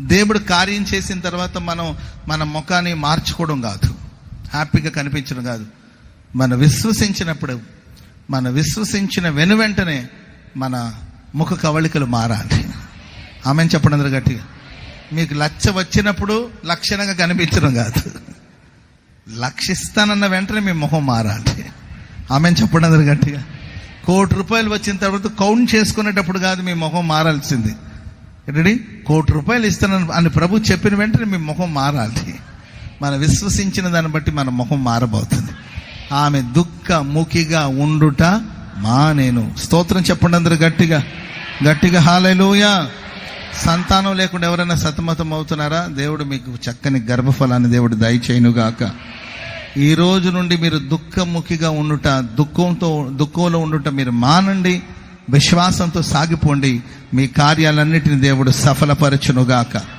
దేవుడు కార్యం చేసిన తర్వాత మనం మన ముఖాన్ని మార్చుకోవడం కాదు. హ్యాపీగా కనిపించడం కాదు. మనం విశ్వసించినప్పుడు మన విశ్వసించిన వెను వెంటనే మన ముఖ కవళికలు మారాలి. ఆమె చెప్పడం గట్టిగా. మీకు లక్ష వచ్చినప్పుడు లక్షణంగా కనిపించడం కాదు. లక్షిస్తానన్న వెంటనే మీ ముఖం మారాలి. ఆమె చెప్పడం గట్టిగా. కోటి రూపాయలు వచ్చిన తర్వాత కౌంట్ చేసుకునేటప్పుడు కాదు మీ ముఖం మారాల్సింది. రెడీ కోటి రూపాయలు ఇస్తానని అని ప్రభు చెప్పిన వెంటనే మీ ముఖం మారాలి. మన విశ్వసించిన దాన్ని బట్టి మన ముఖం మారబోతుంది. ఆమె దుఃఖ ముఖిగా ఉండుట మా నేను. స్తోత్రం చెప్పండి అందరు గట్టిగా. గట్టిగా హాలూయ సంతానం లేకుండా ఎవరైనా సతమతం అవుతున్నారా? దేవుడు మీకు చక్కని గర్భఫలాన్ని దేవుడు దయచేయునుగాక. ఈ రోజు నుండి మీరు దుఃఖముఖిగా ఉండుట దుఃఖంతో దుఃఖంలో ఉండుట మీరు మానండి. విశ్వాసంతో సాగిపోండి. మీ కార్యాలన్నిటిని దేవుడు సఫలపరచునుగాక.